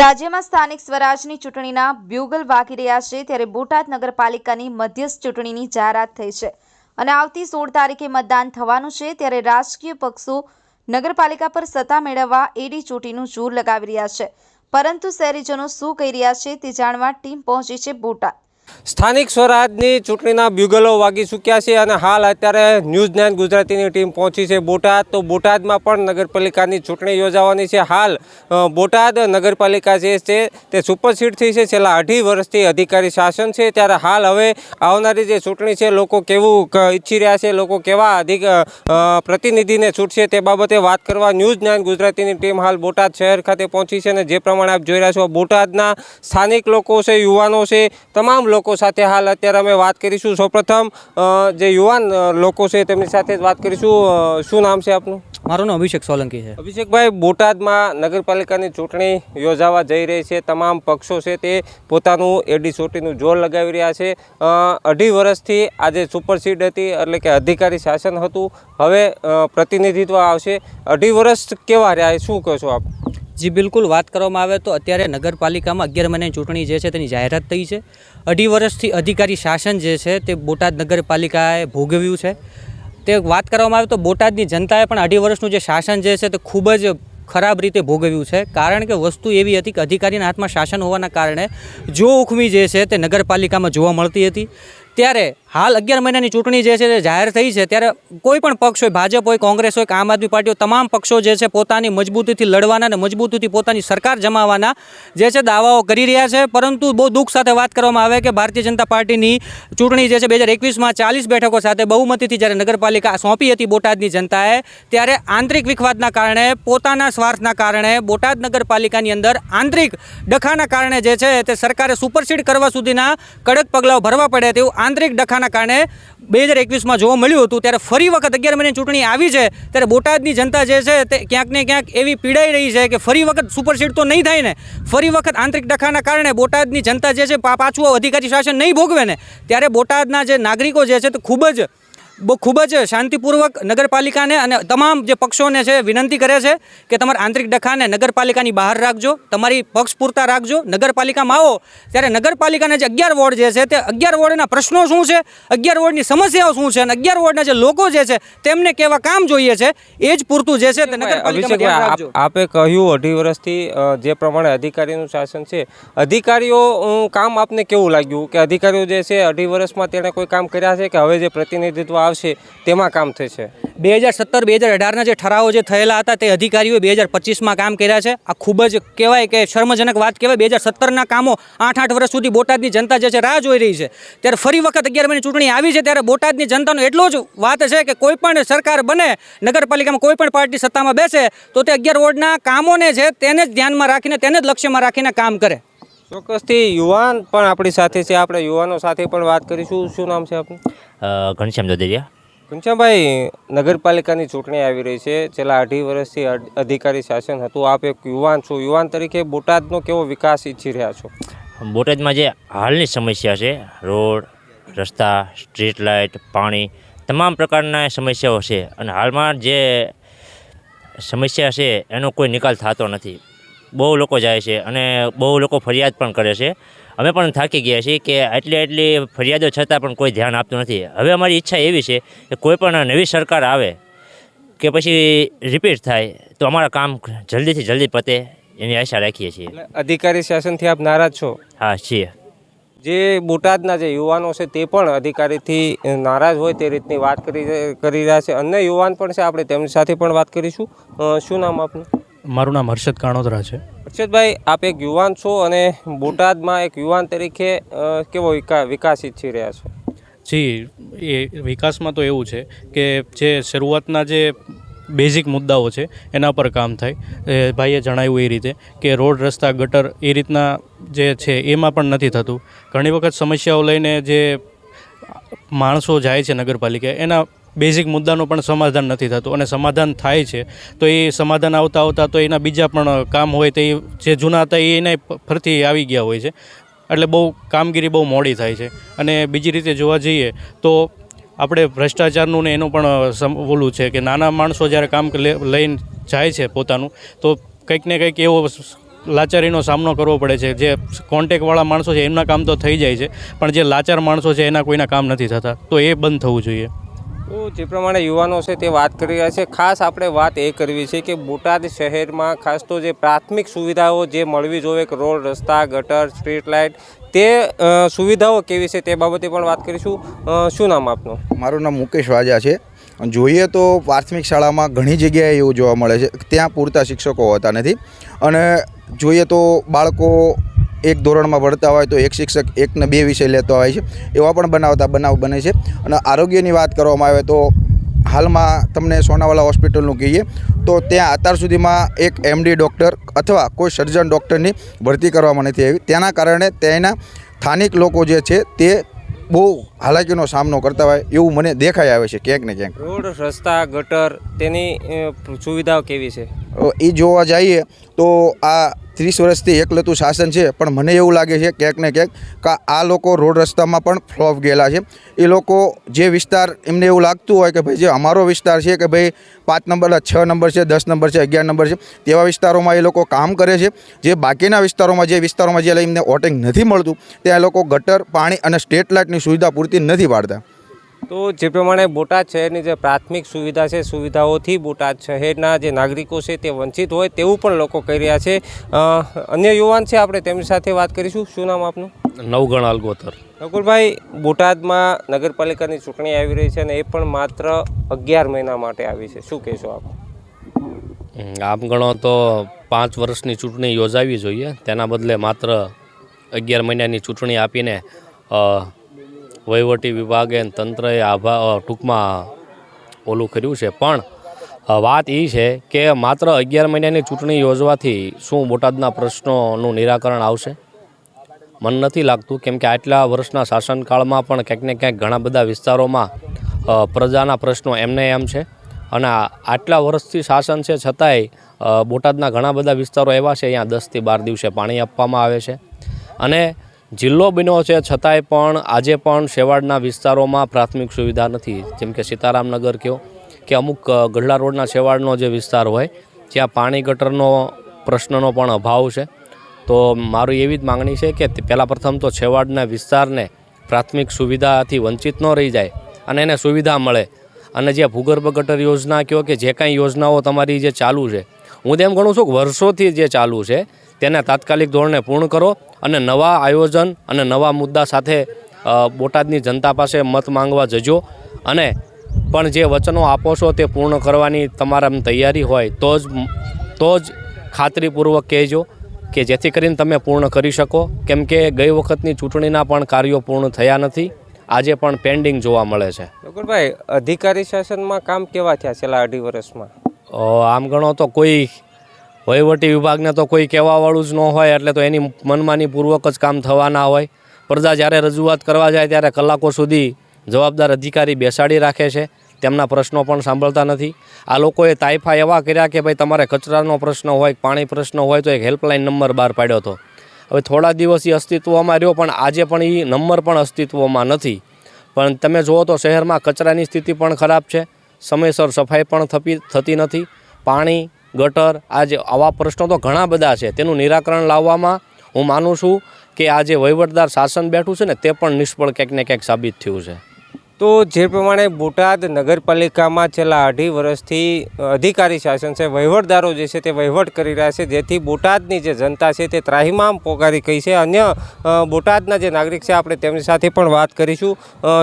રાજ્યમાં સ્થાનિક સ્વરાજની ચૂંટણીના બ્યુગલ વાગી રહ્યા છે ત્યારે બોટાદ નગરપાલિકાની મધ્યસ્થ ચૂંટણીની જાહેરાત થઈ છે. અને આવતી સોળ તારીખે મતદાન થવાનું છે ત્યારે રાજકીય પક્ષો નગરપાલિકા પર સત્તા મેળવવા એડી ચોટીનું જોર લગાવી રહ્યા છે. પરંતુ શહેરીજનો શું કહી રહ્યા છે તે જાણવા ટીમ પહોંચી છે બોટાદ. સ્થાનિક સ્વરાજની ચૂંટણીના બ્યુગલો વાગી ચૂક્યા છે અને હાલ અત્યારે ન્યૂઝ નાઇન ગુજરાતીની ટીમ પહોંચી છે બોટાદ. તો બોટાદમાં પણ નગરપાલિકાની ચૂંટણી યોજાવાની છે. હાલ બોટાદ નગરપાલિકા જે છે તે સુપરસીડ થઈ છે. છેલ્લા અઢી વર્ષથી અધિકારી શાસન છે. ત્યારે હાલ હવે આવનારી જે ચૂંટણી છે, લોકો કેવું ઈચ્છી રહ્યા છે, લોકો કેવા અધિક પ્રતિનિધિને છૂટશે તે બાબતે વાત કરવા ન્યૂઝ નાઇન ગુજરાતીની ટીમ હાલ બોટાદ શહેર ખાતે પહોંચી છે અને જે પ્રમાણે આપ જોઈ રહ્યા છો, બોટાદના સ્થાનિક લોકો છે, યુવાનો છે, તમામ લોકો સાથે હાલ અત્યારે અમે વાત કરીશું. સૌપ્રથમ જે યુવાન લોકો છે તેમની સાથે જ વાત કરીશું. શું નામ છે આપનું? મારું નામ અભિષેક સોલંકી છે. અભિષેકભાઈ બોટાદમાં નગરપાલિકાની ચૂંટણી યોજાવા જઈ રહી છે. તમામ પક્ષો છે તે પોતાનું એડી ચોટીનું જોર લગાવી રહ્યા છે. અઢી વર્ષથી આજે સુપરસીડ હતી એટલે કે અધિકારી શાસન હતું. હવે પ્રતિનિધિત્વ આવશે. અઢી વર્ષ કેવા રહ્યા શું કહો છો આપ? જી બિલકુલ, વાત કરવામાં આવે તો અત્યારે નગરપાલિકામાં અગિયાર મહિનાની ચૂંટણી જે છે તેની જાહેરાત થઈ છે. અઢી વર્ષથી અધિકારી શાસન જે છે તે બોટાદ નગરપાલિકાએ ભોગવ્યું છે. તે વાત કરવામાં આવે તો બોટાદની જનતાએ પણ અઢી વર્ષનું જે શાસન જે છે તે ખૂબ જ ખરાબ રીતે ભોગવ્યું છે. કારણ કે વસ્તુ એવી હતી કે અધિકારીના હાથમાં શાસન હોવાના કારણે જો ઉખમી જે છે તે નગરપાલિકામાં જોવા મળતી હતી. ત્યારે હાલ અગિયાર મહિનાની ચૂંટણી જે છે તે જાહેર થઈ છે, ત્યારે કોઈ પણ પક્ષ હોય, ભાજપ હોય, કોંગ્રેસ હોય કે આમ આદમી પાર્ટી હોય તમામ પક્ષો જે છે પોતાની મજબૂતીથી લડવાના અને મજબૂતીથી પોતાની સરકાર જમાવાના જે છે દાવાઓ કરી રહ્યા છે. પરંતુ બહુ દુઃખ સાથે વાત કરવામાં આવે કે ભારતીય જનતા પાર્ટીની ચૂંટણી જે છે બે હજાર એકવીસમાં ચાલીસ બેઠકો સાથે બહુમતીથી જ્યારે નગરપાલિકા સોંપી હતી બોટાદની જનતાએ, ત્યારે આંતરિક વિખવાદના કારણે, પોતાના સ્વાર્થના કારણે, બોટાદ નગરપાલિકાની અંદર આંતરિક ડખાના કારણે જે છે તે સરકારે સુપરસીડ કરવા સુધીના કડક પગલાઓ ભરવા પડે તેવું આંતરિક ડખાના કારણે બે હજાર એકવીસમાં જોવા મળ્યું હતું, ત્યારે ફરી વખત અગિયાર મહિને ચૂંટણી આવી છે, ત્યારે બોટાદની જનતા જે છે તે ક્યાંક ને ક્યાંક એવી પીડાઈ રહી છે કે ફરી વખત સુપરસીડ તો નહીં થાય ને, ફરી વખત આંતરિક ડખાના કારણે બોટાદની જનતા જે છે પાછું અધિકારી શાસન નહીં ભોગવે ને, ત્યારે બોટાદના જે નાગરિકો જે છે તે ખૂબ જ બહુ ખૂબ જ શાંતિપૂર્વક નગરપાલિકાને અને તમામ જે પક્ષોને છે વિનંતી કરે છે કે તમારા આંતરિક ડખાને નગરપાલિકાની બહાર રાખજો તમારી પક્ષ પૂરતા રાખજો. નગરપાલિકામાં આવો. ત્યારે નગરપાલિકાના જે અગિયાર વોર્ડ જે છે તે અગિયાર વોર્ડના પ્રશ્નો શું છે? અગિયાર વોર્ડની સમસ્યાઓ શું છે? અને અગિયાર વોર્ડના જે લોકો જે છે તેમને કેવા કામ જોઈએ છે? એ જ પૂરતું જે છે તે નગરપાલિકામાં આપ- કહ્યું અઢી વર્ષથી જે પ્રમાણે અધિકારીનું શાસન છે. અધિકારીઓ કામ આપને કેવું લાગ્યું? કે અધિકારીઓ જે છે અઢી વર્ષમાં તેણે કોઈ કામ કર્યા છે? કે હવે જે પ્રતિનિધિત્વ આવશે, તેમાં કામ થશે. બે હજાર સત્તર બે હજાર અઢારના જે ઠરાવો જે થયેલા હતા તે અધિકારીઓએ બે હજાર પચીસમાં કામ કર્યા છે. આ ખૂબ જ કહેવાય કે શર્મજનક વાત કહેવાય. બે હજાર સત્તરના કામો આઠ આઠ વર્ષ સુધી બોટાદની જનતા જે છે, રાહ જોઈ રહી છે. ત્યારે ફરી વખત અગિયાર મહિની ચૂંટણી આવી છે, ત્યારે બોટાદની જનતાનો એટલો જ વાત છે કે કોઈ પણ સરકાર બને, નગરપાલિકામાં કોઈ પણ પાર્ટી સત્તામાં બેસે, તો તે અગિયાર વોર્ડના કામોને છે તેને જ ધ્યાનમાં રાખીને, તેને જ લક્ષ્યમાં રાખીને કામ કરે. ચોક્કસથી યુવાન પણ આપણી સાથે છે. આપણે યુવાનો સાથે પણ વાત કરીશું. શું નામ છે આપનું? ઘનશ્યામ દોદરિયા ઘનશ્યામભાઈ નગરપાલિકાની ચૂંટણી આવી રહી છે. છેલ્લા અઢી વર્ષથી અધ- અધિકારી શાસન હતું. આપ એક યુવાન છો. યુવાન તરીકે બોટાદનો કેવો વિકાસ ઈચ્છી રહ્યા છો? બોટાદમાં જે હાલની સમસ્યા છે રોડ રસ્તા સ્ટ્રીટ લાઇટ પાણી તમામ પ્રકારના સમસ્યાઓ છે. અને હાલમાં જે સમસ્યા છે એનો કોઈ નિકાલ થતો નથી. બહુ લોકો જાય છે અને બહુ લોકો ફરિયાદ પણ કરે છે. અમે પણ થાકી ગયા છીએ કે આટલી આટલી ફરિયાદો છતાં પણ કોઈ ધ્યાન આપતું નથી. હવે અમારી ઈચ્છા એવી છે કે કોઈ પણ નવી સરકાર આવે કે પછી રિપીટ થાય તો અમારા કામ જલ્દીથી જલ્દી પતે એની આશા રાખીએ છીએ. અધિકારી શાસનથી આપ નારાજ છો? હા છીએ. જે બોટાદના જે યુવાનો છે તે પણ અધિકારીથી નારાજ હોય તે રીતની વાત કરી કરી રહ્યા છે. અન્ય યુવાન પણ છે આપણે તેમની સાથે પણ વાત કરીશું. શું નામ આપનું? મારું નામ હર્ષદ કાણોદરા છે. હર્ષદભાઈ આપ એક યુવાન છો અને બોટાદમાં એક યુવાન તરીકે કેવો વિકા વિકાસ ઈચ્છી રહ્યા છો? જી એ વિકાસમાં તો એવું છે કે જે શરૂઆતના જે બેઝિક મુદ્દાઓ છે એના પર કામ થાય. એ ભાઈએ જણાવ્યું એ રીતે કે રોડ રસ્તા ગટર એ રીતના જે છે એમાં પણ નથી થતું. ઘણી વખત સમસ્યાઓ લઈને જે માણસો જાય છે નગરપાલિકા એના બેઝિક મુદ્દાનું પણ સમાધાન નથી થતું અને સમાધાન થાય છે. તો એ સમાધાન આવતા આવતા તો એના બીજા પણ કામ હોય તો એ જે જૂના હતા એ ફરીથી આવી ગયા હોય છે. એટલે બહુ કામગીરી બહુ મોડી થાય છે. અને બીજી રીતે જોવા જઈએ તો આપણે ભ્રષ્ટાચારનું ને એનું પણ ઓલું છે કે નાના માણસો જ્યારે કામ લઈને જાય છે પોતાનું, તો કંઈક ને કંઈક એવો લાચારીનો સામનો કરવો પડે છે. જે કોન્ટેકવાળા માણસો છે એમના કામ તો થઈ જાય છે, પણ જે લાચાર માણસો છે એના કોઈના કામ નથી થતા. તો એ બંધ થવું જોઈએ. તો જે પ્રમાણે યુવાનો છે તે વાત કરી રહ્યા છે, ખાસ આપણે વાત એ કરવી છે કે બોટાદ શહેરમાં ખાસ તો જે પ્રાથમિક સુવિધાઓ જે મળવી જોઈએ, કે રોડ, રસ્તા, ગટર, સ્ટ્રીટ લાઇટ, તે સુવિધાઓ કેવી છે તે બાબતે પણ વાત કરીશું. શું નામ આપનું? મારું નામ મુકેશ વાજા છે. જોઈએ તો પ્રાથમિક શાળામાં ઘણી જગ્યાએ એવું જોવા મળે છે, ત્યાં પૂરતા શિક્ષકો હોતા નથી. અને જોઈએ તો બાળકો એક ધોરણમાં ભણતા હોય તો એક શિક્ષક એકને બે વિષય લેતો હોય છે. એવા પણ બનાવતા બનાવ બને છે. અને આરોગ્યની વાત કરવામાં આવે તો હાલમાં તમને સોનાવાલા હોસ્પિટલનું કહીએ, તો ત્યાં અત્યાર સુધીમાં એક એમડી ડૉક્ટર અથવા કોઈ સર્જન ડૉક્ટરની ભરતી કરવામાં નથી આવી. તેના કારણે તેના સ્થાનિક લોકો જે છે તે બહુ હાલાકીનો સામનો કરતા હોય એવું મને દેખાઈ આવે છે ક્યાંક ને ક્યાંક. રોડ રસ્તા ગટર તેની સુવિધાઓ કેવી છે? એ જોવા જઈએ તો આ ત્રીસ વર્ષથી એકલતું શાસન છે પણ મને એવું લાગે છે ક્યાંક ને ક્યાંક કે આ લોકો રોડ રસ્તામાં પણ ફ્લોપ ગયેલા છે. એ લોકો જે વિસ્તાર એમને એવું લાગતું હોય કે ભાઈ જે અમારો વિસ્તાર છે કે ભાઈ પાંચ નંબર છ નંબર છે દસ નંબર છે અગિયાર નંબર છે તેવા વિસ્તારોમાં એ લોકો કામ કરે છે. જે બાકીના વિસ્તારોમાં જે વિસ્તારોમાં જે એમને વોટિંગ નથી મળતું ત્યાં એ લોકો ગટર પાણી અને સ્ટ્રીટ લાઇટની સુવિધા પૂરતી નથી પાડતા. તો જે પ્રમાણે બોટાદ શહેરની જે પ્રાથમિક સુવિધા છે સુવિધાઓથી બોટાદ શહેરના જે નાગરિકો છે તે વંચિત હોય તેવું પણ લોકો કહી રહ્યા છે. અન્ય યુવાન છે આપણે તેમની સાથે વાત કરીશું. શું નામ આપનું? નવગણ અલગોતર નકુલભાઈ બોટાદમાં નગરપાલિકાની ચૂંટણી આવી રહી છે અને એ પણ માત્ર અગિયાર મહિના માટે આવી છે. શું કહેશો આપ? આમ ગણો તો પાંચ વર્ષની ચૂંટણી યોજાવી જોઈએ. તેના બદલે માત્ર અગિયાર મહિનાની ચૂંટણી આપીને વહીવટી વિભાગે તંત્રએ આભા ટૂંકમાં ઓલું કર્યું છે. પણ વાત એ છે કે માત્ર અગિયાર મહિનાની ચૂંટણી યોજવાથી શું બોટાદના પ્રશ્નોનું નિરાકરણ આવશે? મને નથી લાગતું, કેમ કે આટલા વર્ષના શાસનકાળમાં પણ ક્યાંક ને ક્યાંક ઘણા બધા વિસ્તારોમાં પ્રજાના પ્રશ્નો એમને એમ છે. અને આટલા વર્ષથી શાસન છે છતાંય બોટાદના ઘણા બધા વિસ્તારો એવા છે, અહીંયા દસથી બાર દિવસે પાણી આપવામાં આવે છે. અને જિલ્લો બન્યો છે, છતાંય પણ આજે પણ છેવાડના વિસ્તારોમાં પ્રાથમિક સુવિધા નથી. જેમ કે સીતારામનગર કહો કે અમુક ગઢડા રોડના છેવાડનો જે વિસ્તાર હોય, જ્યાં પાણી ગટરનો પ્રશ્નનો પણ અભાવ છે. તો મારી એવી જ માગણી છે કે પહેલાં પ્રથમ તો છેવાડના વિસ્તારને પ્રાથમિક સુવિધાથી વંચિત ન રહી જાય અને એને સુવિધા મળે. અને જે ભૂગર્ભ ગટર યોજના કહો કે જે કાંઈ યોજનાઓ તમારી જે ચાલુ છે, હું તો એમ ગણું છું કે વર્ષોથી જે ચાલુ છે તેને તાત્કાલિક ધોરણે પૂર્ણ કરો અને નવા આયોજન અને નવા મુદ્દા સાથે બોટાદની જનતા પાસે મત માંગવા જજો અને પણ જે વચનો આપો છો તે પૂર્ણ કરવાની તમારામાં તૈયારી હોય તો જ તો જ ખાતરીપૂર્વક કહેજો કે જેથી કરીને તમે પૂર્ણ કરી શકો. કેમ કે ગઈ વખતની ચૂંટણીના પણ કાર્યો પૂર્ણ થયા નથી. આજે પણ પેન્ડિંગ જોવા મળે છે. નકુલભાઈ અધિકારી શાસનમાં કામ કેવા થયા છેલ્લા અઢી વર્ષમાં? આમ ગણો તો કોઈ વહીવટી વિભાગને તો કોઈ કહેવાવાળું જ ન હોય, એટલે તો એની મનમાની પૂર્વક જ કામ થવાના હોય. પ્રજા જ્યારે રજૂઆત કરવા જાય ત્યારે કલાકો સુધી જવાબદાર અધિકારી બેસાડી રાખે છે. તેમના પ્રશ્નો પણ સાંભળતા નથી. આ લોકોએ તાઇફા એવા કર્યા કે ભાઈ તમારે કચરાનો પ્રશ્ન હોય, પાણી પ્રશ્ન હોય, તો એક હેલ્પલાઇન નંબર બહાર પાડ્યો હતો. હવે થોડા દિવસ એ અસ્તિત્વમાં રહ્યો, પણ આજે પણ એ નંબર પણ અસ્તિત્વમાં નથી. પણ તમે જુઓ તો શહેરમાં કચરાની સ્થિતિ પણ ખરાબ છે. સમયસર સફાઈ પણ થતી થતી નથી. પાણી ગટર આ જે આવા પ્રશ્નો તો ઘણા બધા છે. તેનું નિરાકરણ લાવવામાં હું માનું છું કે આ જે વહીવટદાર શાસન બેઠું છે ને તે પણ નિષ્ફળ ક્યાંક ને ક્યાંક સાબિત થયું છે. તો જે પ્રમાણે બોટાદ નગરપાલિકામાં છેલ્લા અઢી વર્ષથી અધિકારી શાસન છે વહીવટદારો જે છે તે વહીવટ કરી રહ્યા છે જેથી બોટાદની જે જનતા છે તે ત્રાહિમામ પોકારી કહી છે. અન્ય બોટાદના જે નાગરિક છે આપણે તેમની સાથે પણ વાત કરીશું.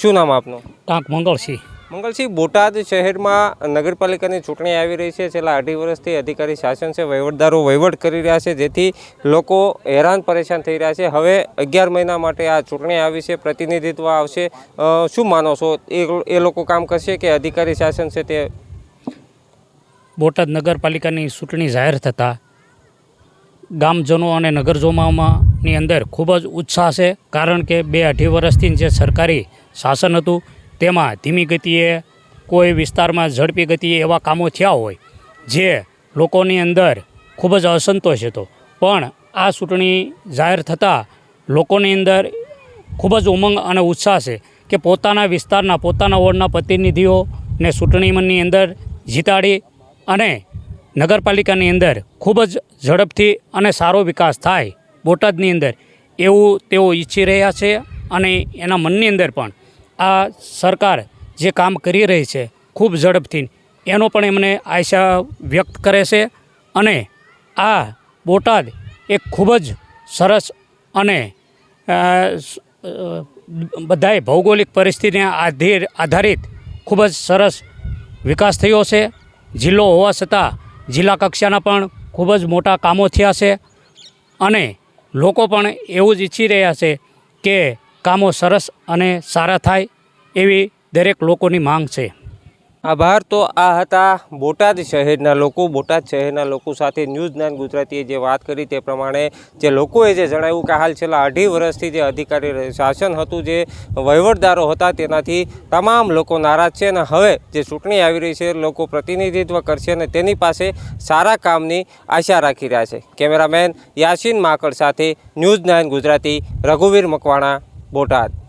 શું નામ આપનું? ટાંક મંગળસિંહ મંગલસિંહ, બોટાદ શહેરમાં નગરપાલિકાની ચૂંટણી આવી રહી છે. છેલ્લા અઢી વર્ષથી અધિકારી શાસન છે, વહીવટદારો વહીવટ કરી રહ્યા છે, જેથી લોકો હેરાન પરેશાન થઈ રહ્યા છે. હવે અગિયાર મહિના માટે આ ચૂંટણી આવી છે, પ્રતિનિધિત્વ આવશે. શું માનો છો? એ લોકો કામ કરશે કે અધિકારી શાસન છે તે? બોટાદ નગરપાલિકાની ચૂંટણી જાહેર થતાં ગામજનો અને નગરજોમાંની અંદર ખૂબ જ ઉત્સાહ છે, કારણ કે બે અઢી વર્ષથી જે સરકારી શાસન હતું તેમાં ધીમી ગતિએ કોઈ વિસ્તારમાં ઝડપી ગતિએ એવા કામો થયા હોય, જે લોકોની અંદર ખૂબ જ અસંતોષ હતો. પણ આ ચૂંટણી જાહેર થતાં લોકોની અંદર ખૂબ જ ઉમંગ અને ઉત્સાહ છે કે પોતાના વિસ્તારના, પોતાના વોર્ડના પ્રતિનિધિઓને ચૂંટણીની અંદર જીતાડી અને નગરપાલિકાની અંદર ખૂબ જ ઝડપથી અને સારો વિકાસ થાય બોટાદની અંદર એવું તેઓ ઈચ્છી રહ્યા છે અને એના મનની અંદર પણ આ સરકાર જે કામ કરી રહી છે ખૂબ ઝડપથી, એનો પણ એમને આશા વ્યક્ત કરે છે અને આ બોટાદ એક ખૂબ જ સરસ અને બધાય ભૌગોલિક પરિસ્થિતિને આધીર, આધારિત ખૂબ જ સરસ વિકાસ થયો છે. જિલ્લો હોવા છતાં જિલ્લા કક્ષાના પણ ખૂબ જ મોટા કામો થયા છે અને લોકો પણ એવું જ ઈચ્છી રહ્યા છે કે કામો સરસ અને સારા થાય એવી દરેક લોકોની માંગ છે. આભાર. તો આ હતા બોટાદ શહેરના લોકો. બોટાદ શહેરના લોકો સાથે ન્યૂઝ નાઇન ગુજરાતીએ જે વાત કરી તે પ્રમાણે જે લોકોએ જે જણાવ્યું કે હાલ છેલ્લા અઢી વર્ષથી જે અધિકારી શાસન હતું જે વહીવટદારો હતા તેનાથી તમામ લોકો નારાજ છે અને હવે જે ચૂંટણી આવી રહી છે લોકો પ્રતિનિધિત્વ કરશે અને તેની પાસે સારા કામની આશા રાખી રહ્યા છે. કેમેરામેન યાસીન માકડ સાથે ન્યૂઝ નાઇન ગુજરાતી, રઘુવીર મકવાણા. બોટાદ.